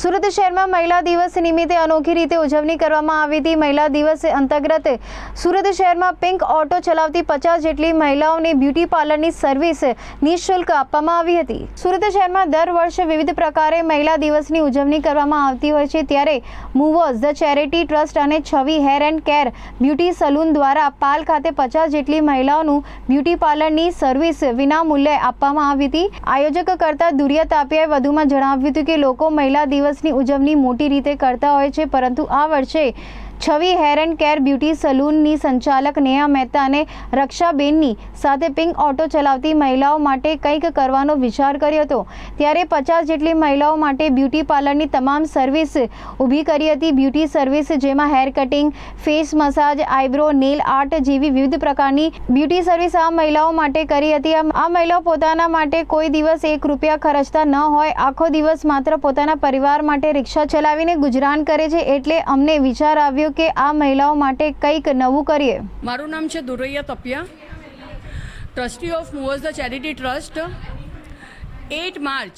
સુરત શહેરમાં મહિલા દિવસ નિમિત્તે અનોખી રીતે ઉજવણી કરવામાં આવી હતી. મહિલા દિવસ અંતર્ગત સુરત શહેરમાં પિંક ઓટો ચલાવતી પચાસ જેટલી મહિલાઓને બ્યુટી પાર્લરની સર્વિસ નિઃશુલ્ક આપવામાં આવી હતી. સુરત શહેરમાં દર વર્ષે વિવિધ પ્રકારે મહિલા દિવસની ઉજવણી કરવામાં આવતી હોય છે. ત્યારે મૂવર્સ ધ ચેરિટી ટ્રસ્ટ અને Chhavi hair and care beauty salon દ્વારા પાલ ખાતે પચાસ જેટલી મહિલાઓનું બ્યુટી પાર્લરની સર્વિસ વિનામૂલ્યે આપવામાં આવી હતી. આયોજક કરતા દુરિયા તાપિયાએ વધુમાં જણાવ્યું હતું કે લોકો મહિલા દિવસની ઉજવણી મોટી રીતે કરતા હોય છે પરંતુ આ વર્ષે Chhavi hair and care beauty સલૂનની સંચાલક નેહા મહેતા અને રક્ષાબેનની સાથે પિંક ઓટો ચલાવતી મહિલાઓ માટે કંઈક કરવાનો વિચાર કર્યો હતો. ત્યારે પચાસ જેટલી મહિલાઓ માટે બ્યુટી પાર્લરની તમામ સર્વિસ ઊભી કરી હતી. બ્યુટી સર્વિસ જેમાં hair cutting, face massage, eyebrow, nail art જેવી વિવિધ પ્રકારની બ્યુટી સર્વિસ આ મહિલાઓ માટે કરી હતી. આ મહિલાઓ પોતાના માટે કોઈ દિવસ એક રૂપિયા ખર્ચતા ન હોય. આખો દિવસ માત્ર પોતાના પરિવાર માટે રિક્ષા ચલાવીને ગુજરાન કરે છે એટલે અમને વિચાર આવ્યો કે આ મહિલાઓ માટે કંઈક નવું કરીએ. મારું નામ છે Duraiya Tapiya, trustee of movers the charity trust eight March,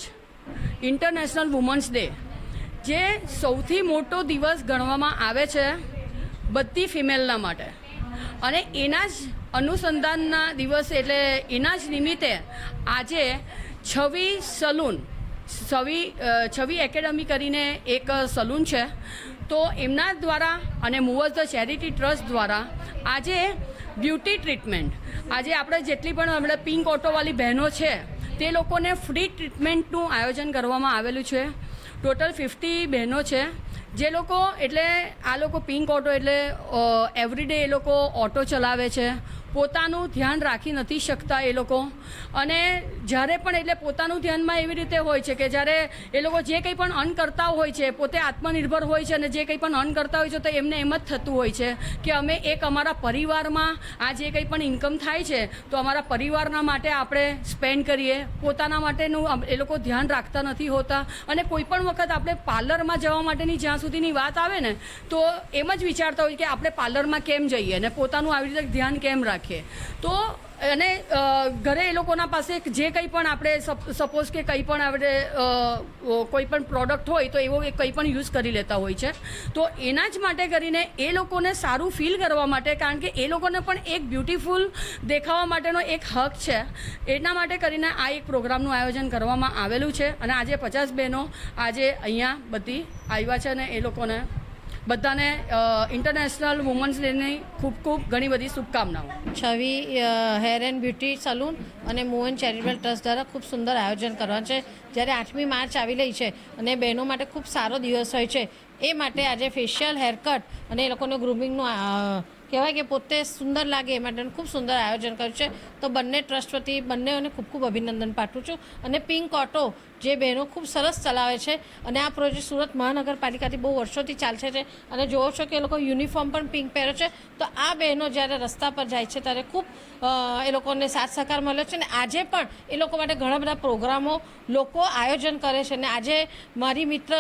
international women's day, જે સૌથી મોટો દિવસ ગણવામાં આવે છે બધી ફિમેલના માટે. અને એના જ અનુસંધાનના દિવસે, એટલે એના જ નિમિત્તે આજે છવી સલૂન, છવી છવી એકેડમી કરીને એક સલૂન છે. તો એમના દ્વારા અને મૂવર્સ ધ ચેરિટી ટ્રસ્ટ દ્વારા આજે બ્યુટી ટ્રીટમેન્ટ, આજે આપણે જેટલી પણ આપણે પિંક ઓટોવાળી બહેનો છે, તે લોકોને ફ્રી ટ્રીટમેન્ટનું આયોજન કરવામાં આવેલું છે. ટોટલ ફિફ્ટી બહેનો છે. જે લોકો એટલે આ લોકો પિંક ઓટો એટલે એવરીડે એ લોકો ઓટો ચલાવે છે. પોતાનું ધ્યાન રાખી નથી શકતા એ લોકો. અને જ્યારે પણ એટલે પોતાનું ધ્યાનમાં એવી રીતે હોય છે કે જ્યારે એ લોકો જે કંઈ પણ અર્ન કરતા હોય છે, પોતે આત્મનિર્ભર હોય છે અને જે કંઈ પણ અર્ન કરતા હોય છે, તો એમને એમ જ થતું હોય છે કે અમે એક અમારા પરિવારમાં આ જે કંઈ પણ ઇન્કમ થાય છે, તો અમારા પરિવારના માટે આપણે સ્પેન્ડ કરીએ. પોતાના માટેનું એ લોકો ધ્યાન રાખતા નથી હોતા. અને કોઈ પણ વખત આપણે પાર્લરમાં જવા માટેની જ્યાં સુધીની વાત આવે ને, તો એમ જ વિચારતા હોય કે આપણે પાર્લરમાં કેમ જઈએ અને પોતાનું આવી રીતે ધ્યાન કેમ રાખીએ. તો, અને ઘરે એ લોકોના પાસે જે કંઈ પણ આપણે સપોઝ કે કંઈ પણ આપણે કોઈ પણ પ્રોડક્ટ હોય તો એવો એ કંઈ પણ યુઝ કરી લેતા હોય છે. તો એના જ માટે કરીને એ લોકોને સારું ફીલ કરવા માટે, કારણ કે એ લોકોને પણ એક બ્યુટિફુલ દેખાવા માટેનો એક હક છે. એના માટે કરીને આ એક પ્રોગ્રામનું આયોજન કરવામાં આવેલું છે. અને આજે પચાસ બહેનો આજે અહીંયા બધી આવ્યા છે અને એ લોકોને બધાને ઇન્ટરનેશનલ વુમન્સ ડેની ખૂબ ખૂબ ઘણી બધી શુભકામનાઓ. Chhavi hair and beauty salon અને મોહન ચેરિટેબલ ટ્રસ્ટ દ્વારા ખૂબ સુંદર આયોજન કરવાનું છે. જ્યારે આઠમી માર્ચ આવી રહી છે અને બહેનો માટે ખૂબ સારો દિવસ હોય છે, એ માટે આજે ફેશિયલ હેરકટ અને એ લોકોને ગ્રુમિંગનું કહેવાય કે પોતે સુંદર લાગે એ માટેનું ખૂબ સુંદર આયોજન કર્યું છે. તો બંને ટ્રસ્ટ વતી બંનેઓને ખૂબ ખૂબ અભિનંદન પાઠવું છું. અને પિંક ઓટો જે બહેનો ખૂબ સરસ ચલાવે છે અને આ પ્રોજેક્ટ સુરત મહાનગરપાલિકાથી બહુ વર્ષોથી ચાલશે છે અને જોવો છો કે એ લોકો યુનિફોર્મ પણ પિંક પહેરે છે તો આ બહેનો જ્યારે રસ્તા પર જાય છે ત્યારે ખૂબ અ, એ લોકોને સાથ સહકાર મળ્યો છે અને આજે પણ એ લોકો માટે ઘણા બધા પ્રોગ્રામો લોકો આયોજન કરે છે અને આજે મારી મિત્ર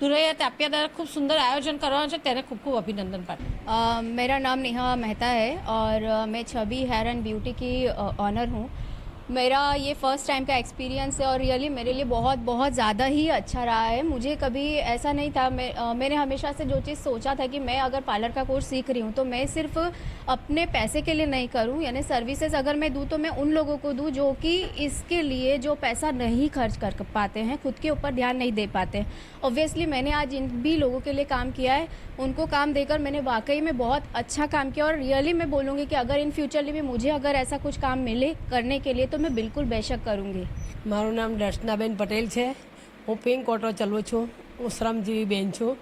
દુરૈયા તાપિયા દ્વારા ખૂબ સુંદર આયોજન કરવાનું છે તેને ખૂબ ખૂબ અભિનંદન પાઠવું अ, मेरा नाम नेहा मेहता है और अ, मैं छवि हेयर एंड ब्यूटी की ऑनर हूँ मेरा ये फ़र्स्ट टाइम का एक्सपीरियंस है और रियली मेरे लिए बहुत बहुत ज़्यादा ही अच्छा रहा है। मुझे कभी ऐसा नहीं था। मैं मैंने हमेशा से जो चीज़ सोचा था कि मैं अगर पार्लर का कोर्स सीख रही हूँ तो मैं सिर्फ़ अपने पैसे के लिए नहीं करूँ। यानी सर्विसेज़ अगर मैं दूँ तो मैं उन लोगों को दूँ जो कि इसके लिए जो पैसा नहीं खर्च कर पाते हैं, खुद के ऊपर ध्यान नहीं दे पाते। ऑब्वियसली मैंने आज इन भी लोगों के लिए काम किया है। उनको काम देकर मैंने वाकई में बहुत अच्छा काम किया और रियली मैं बोलूँगी कि अगर इन फ्यूचर भी मुझे अगर ऐसा कुछ काम मिले करने के लिए तो मैं बिल्कुल बेशक करूँगी મારું નામ દર્શનાબેન પટેલ છે હું પિંક ઓટો ચલાવું છું હું શ્રમજીવી બેન છું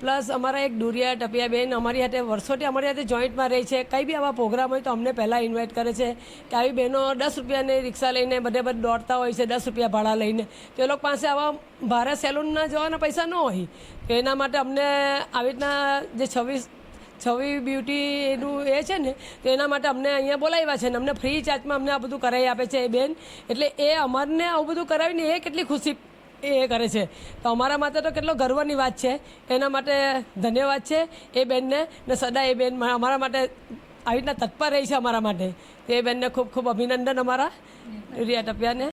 પ્લસ અમારા એક ડુરિયા ટપિયા બેન અમારી સાથે વર્ષોથી અમારી સાથે જોઈન્ટમાં રહી છે કંઈ બી આવા પ્રોગ્રામ હોય તો અમને પહેલાં ઇન્વાઇટ કરે છે કે આવી બહેનો દસ રૂપિયાની રિક્ષા લઈને બધે બધે દોડતા હોય છે દસ રૂપિયા ભાડા લઈને તો એ લોકો પાસે આવા ભારે સેલૂનના જવાના પૈસા ન હોય તો એના માટે અમને આવી રીતના જે છવ્વીસ છવી બ્યુટી એનું એ છે ને, તો એના માટે અમને અહીંયા બોલાવ્યા છે ને, અમને ફ્રી ચાર્જમાં અમને આ બધું કરાવી આપે છે એ બેન. એટલે એ અમારને આવું બધું કરાવીને એ કેટલી ખુશી એ કરે છે. તો અમારા માટે તો કેટલો ગર્વની વાત છે. એના માટે ધન્યવાદ છે એ બેનને ને સદા એ બેન અમારા માટે આવી રીતના તત્પર રહી છે અમારા માટે. તે બેનને ખૂબ ખૂબ અભિનંદન અમારા. રિયા ટપિયાને.